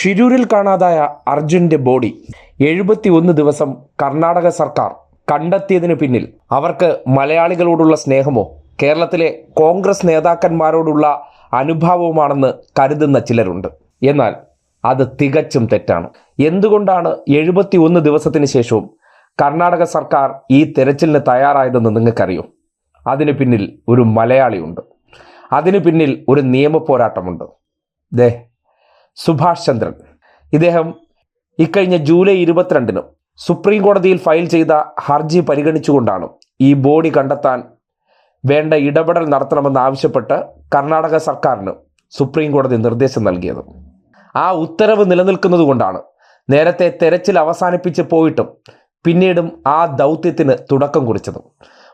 ഷിരൂരിൽ കാണാതായ അർജുന്റെ ബോഡി എഴുപത്തി ഒന്ന് ദിവസം കർണാടക സർക്കാർ കണ്ടെത്തിയതിനു പിന്നിൽ. അവർക്ക് മലയാളികളോടുള്ള സ്നേഹമോ കേരളത്തിലെ കോൺഗ്രസ് നേതാക്കന്മാരോടുള്ള അനുഭാവവുമാണെന്ന് കരുതുന്ന ചിലരുണ്ട്. എന്നാൽ അത് തികച്ചും തെറ്റാണ്. എന്തുകൊണ്ടാണ് എഴുപത്തി ഒന്ന് ദിവസത്തിന് ശേഷവും കർണാടക സർക്കാർ ഈ തെരച്ചിലിന് തയ്യാറായതെന്ന് നിങ്ങൾക്കറിയോ? അതിനു പിന്നിൽ ഒരു മലയാളിയുണ്ട്. അതിനു പിന്നിൽ ഒരു നിയമ പോരാട്ടമുണ്ട്. ദേ സുഭാഷ് ചന്ദ്രൻ. ഇദ്ദേഹം ഇക്കഴിഞ്ഞ ജൂലൈ ഇരുപത്തിരണ്ടിന് സുപ്രീം കോടതിയിൽ ഫയൽ ചെയ്ത ഹർജി പരിഗണിച്ചുകൊണ്ടാണ് ഈ ബോഡി കണ്ടെത്താൻ വേണ്ട ഇടപെടൽ നടത്തണമെന്ന് ആവശ്യപ്പെട്ട് കർണാടക സർക്കാരിന് സുപ്രീം കോടതി നിർദ്ദേശം നൽകിയത്. ആ ഉത്തരവ് നിലനിൽക്കുന്നത് കൊണ്ടാണ് നേരത്തെ തെരച്ചിൽ അവസാനിപ്പിച്ച് പോയിട്ടും പിന്നീടും ആ ദൗത്യത്തിന് തുടക്കം കുറിച്ചത്.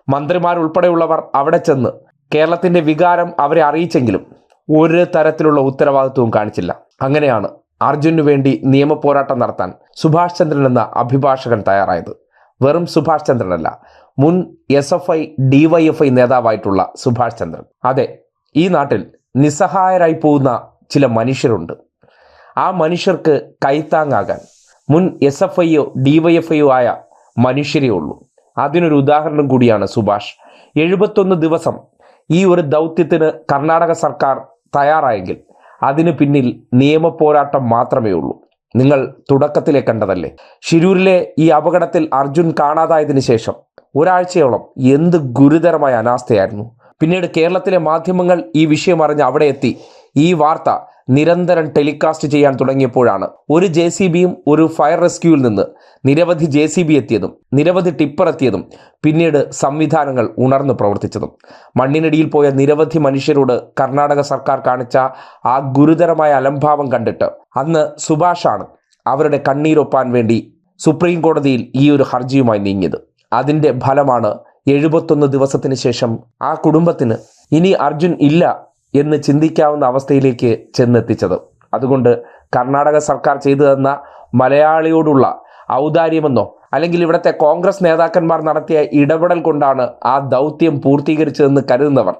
മന്ത്രിമാരുൾപ്പെടെയുള്ളവർ അവിടെ ചെന്ന് കേരളത്തിന്റെ വികാരം അവരെ അറിയിച്ചെങ്കിലും ഒരു തരത്തിലുള്ള ഉത്തരവാദിത്വവും കാണിച്ചില്ല. അങ്ങനെയാണ് അർജുനു വേണ്ടി നിയമപോരാട്ടം നടത്താൻ സുഭാഷ് ചന്ദ്രൻ എന്ന അഭിഭാഷകൻ തയ്യാറായത്. വെറും സുഭാഷ് ചന്ദ്രനല്ല മുൻ എസ് എഫ് ഐ ഡിവൈഎഫ്ഐ നേതാവായിട്ടുള്ള സുഭാഷ് ചന്ദ്രൻ. അതെ ഈ നാട്ടിൽ നിസ്സഹായരായി പോകുന്ന ചില മനുഷ്യരുണ്ട്. ആ മനുഷ്യർക്ക് കൈത്താങ്ങാകാൻ മുൻ എസ് എഫ് ഐയോ ആയ മനുഷ്യരേ ഉള്ളൂ. അതിനൊരു ഉദാഹരണം കൂടിയാണ് സുഭാഷ്. എഴുപത്തൊന്ന് ദിവസം ഈ ഒരു ദൗത്യത്തിന് കർണാടക സർക്കാർ തയ്യാറായെങ്കിൽ അതിന് പിന്നിൽ നിയമ പോരാട്ടം മാത്രമേ ഉള്ളൂ നിങ്ങൾ തുടക്കത്തിലെ കണ്ടതല്ലേ? ഷിരൂരിലെ ഈ അപകടത്തിൽ അർജുൻ കാണാതായതിനു ശേഷം ഒരാഴ്ചയോളം എന്ത് ഗുരുതരമായ അനാസ്ഥയായിരുന്നു. പിന്നീട് കേരളത്തിലെ മാധ്യമങ്ങൾ ഈ വിഷയം അറിഞ്ഞ് അവിടെ എത്തി. ഈ വാർത്ത നിരന്തരം ടെലികാസ്റ്റ് ചെയ്യാൻ തുടങ്ങിയപ്പോഴാണ് ഒരു ജെ സി ബിയും ഒരു ഫയർ റെസ്ക്യൂവിൽ നിന്ന് നിരവധി ജെ സി ബി എത്തിയതും നിരവധി ടിപ്പർ എത്തിയതും പിന്നീട് സംവിധാനങ്ങൾ ഉണർന്നു പ്രവർത്തിച്ചതും. മണ്ണിനടിയിൽ പോയ നിരവധി മനുഷ്യരോട് കർണാടക സർക്കാർ കാണിച്ച ആ ഗുരുതരമായ അലംഭാവം കണ്ടിട്ട് അന്ന് സുഭാഷാണ് അവരുടെ കണ്ണീരൊപ്പാൻ വേണ്ടി സുപ്രീം കോടതിയിൽ ഈ ഒരു ഹർജിയുമായി നീങ്ങിയത്. അതിന്റെ ഫലമാണ് എഴുപത്തൊന്ന് ദിവസത്തിന് ശേഷം ആ കുടുംബത്തിന് ഇനി അർജുൻ ഇല്ല എന്ന് ചിന്തിക്കാവുന്ന അവസ്ഥയിലേക്ക് ചെന്നെത്തിച്ചത്. അതുകൊണ്ട് കർണാടക സർക്കാർ ചെയ്തു തന്ന മലയാളിയോടുള്ള ഔദാര്യമെന്നോ അല്ലെങ്കിൽ ഇവിടുത്തെ കോൺഗ്രസ് നേതാക്കന്മാർ നടത്തിയ ഇടപെടൽ കൊണ്ടാണ് ആ ദൗത്യം പൂർത്തീകരിച്ചതെന്ന് കരുതുന്നവർ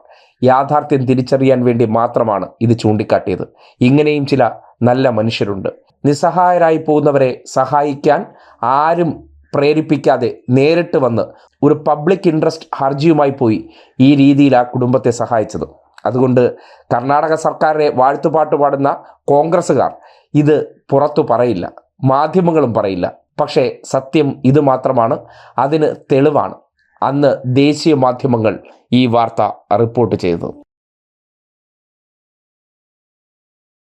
യാഥാർത്ഥ്യം തിരിച്ചറിയാൻ വേണ്ടി മാത്രമാണ് ഇത് ചൂണ്ടിക്കാട്ടിയത്. ഇങ്ങനെയും ചില നല്ല മനുഷ്യരുണ്ട്. നിസ്സഹായരായി പോകുന്നവരെ സഹായിക്കാൻ ആരും പ്രേരിപ്പിക്കാതെ നേരിട്ട് വന്ന് ഒരു പബ്ലിക് ഇൻട്രസ്റ്റ് ഹർജിയുമായി പോയി ഈ രീതിയിൽ ആ കുടുംബത്തെ സഹായിച്ചത്. അതുകൊണ്ട് കർണാടക സർക്കാരിനെ വാഴ്ത്തുപാട്ട് പാടുന്ന കോൺഗ്രസ്സുകാർ ഇത് പുറത്തു പറയില്ല മാധ്യമങ്ങളും പറയില്ല. പക്ഷേ സത്യം ഇത് മാത്രമാണ് അതിന് തെളിവാണ്. അന്ന് ദേശീയ മാധ്യമങ്ങൾ ഈ വാർത്ത റിപ്പോർട്ട് ചെയ്തത്.